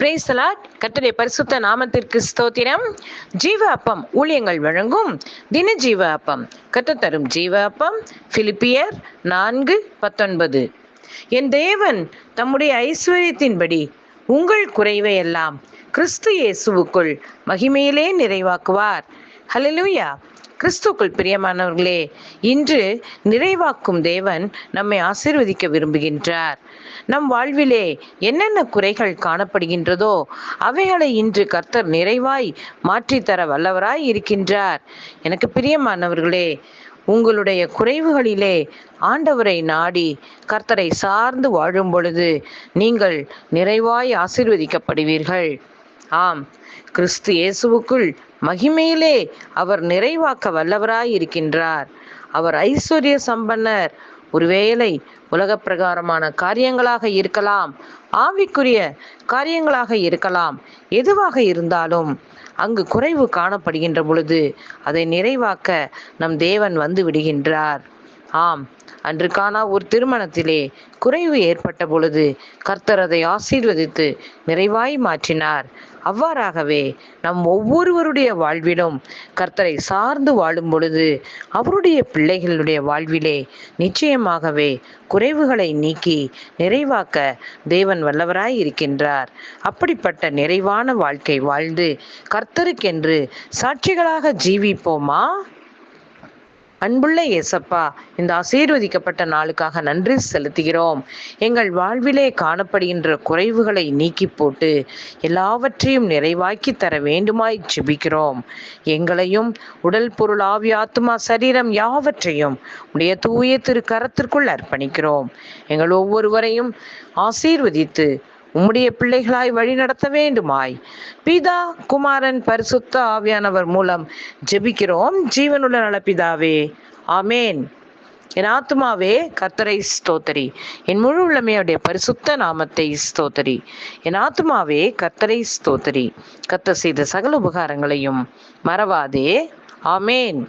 பிரேசலாட் கர்த்தருடைய பரிசுத்த நாமத்திற்கு ஸ்தோத்திரம். ஜீவ அப்பம் ஊழியங்கள் வழங்கும் தின ஜீவ அப்பம். கர்த்தர் தரும் ஜீவ அப்பம். பிலிப்பியர் நான்கு பத்தொன்பது. என் தேவன் தம்முடைய ஐஸ்வர்யத்தின்படி உங்கள் குறைவை எல்லாம் கிறிஸ்து இயேசுவுக்குள் மகிமையிலே நிறைவாக்குவார். ஹலலூயா கிறிஸ்துக்குள் பிரியமானவர்களே இன்று நிறைவாக்கும் தேவன் நம்மை ஆசிர்வதிக்க விரும்புகின்றார். நம் வாழ்விலே என்னென்ன குறைகள் காணப்படுகின்றதோ அவைகளை இன்று கர்த்தர் நிறைவாய் மாற்றித்தர வல்லவராய் இருக்கின்றார். எனக்கு பிரியமானவர்களே உங்களுடைய குறைவுகளிலே ஆண்டவரை நாடி கர்த்தரை சார்ந்து வாழும் பொழுது நீங்கள் நிறைவாய் ஆசிர்வதிக்கப்படுவீர்கள். ஆம் கிறிஸ்து இயேசுவுக்குள் மகிமையிலே அவர் நிறைவாக்க வல்லவராய் இருக்கின்றார் அவர் ஐஸ்வர்ய சம்பன்னர். ஒருவேளை உலக பிரகாரமான காரியங்களாக இருக்கலாம் ஆவிக்குரிய காரியங்களாக இருக்கலாம் எதுவாக இருந்தாலும் அங்கு குறைவு காணப்படுகின்ற பொழுது அதை நிறைவாக்க நம் தேவன் வந்து விடுகின்றார். ஆம் அன்று காணா ஒரு திருமணத்திலே குறைவு ஏற்பட்ட பொழுது கர்த்தர் அதை ஆசீர்வதித்து நிறைவாய் மாற்றினார். அவ்வாறாகவே நம் ஒவ்வொருவருடைய வாழ்விலும் கர்த்தரை சார்ந்து வாழும் பொழுது அவருடைய பிள்ளைகளுடைய வாழ்விலே நிச்சயமாகவே குறைவுகளை நீக்கி நிறைவாக்க தேவன் வல்லவராய் இருக்கின்றார். அப்படிப்பட்ட நிறைவான வாழ்க்கை வாழ்ந்து கர்த்தருக்கென்று சாட்சிகளாக ஜீவிப்போமா? அன்புள்ள இயேசப்பா இந்த ஆசீர்வதிக்கப்பட்ட நாளுக்காக நன்றி செலுத்துகிறோம். எங்கள் வாழ்விலே காணப்படுகின்ற குறைவுகளை நீக்கி போட்டு எல்லாவற்றையும் நிறைவாக்கி தர வேண்டுமாய் ஜெபிக்கிறோம். எங்களையும் உடல் பொருள் ஆவி ஆத்மா சரீரம் யாவற்றையும் உடைய தூய திரு கரத்திற்குள் அர்ப்பணிக்கிறோம். எங்கள் ஒவ்வொருவரையும் ஆசீர்வதித்து உம்முடைய பிள்ளைகளாய் வழி நடத்த வேண்டுமாய். பிதா குமாரன் பரிசுத்த ஆவியானவர் மூலம் ஜெபிக்கிறோம். ஜீவனுள்ள நலப்பிதாவே ஆமேன். என் ஆத்துமாவே கர்த்தரை ஸ்தோத்தரி. என் முழு உள்ளமையுடைய பரிசுத்த நாமத்தை ஸ்தோத்தரி. என் ஆத்துமாவே கர்த்தரை ஸ்தோத்தரி. கர்த்தர் செய்த சகல உபகாரங்களையும் மறவாதே. ஆமேன்.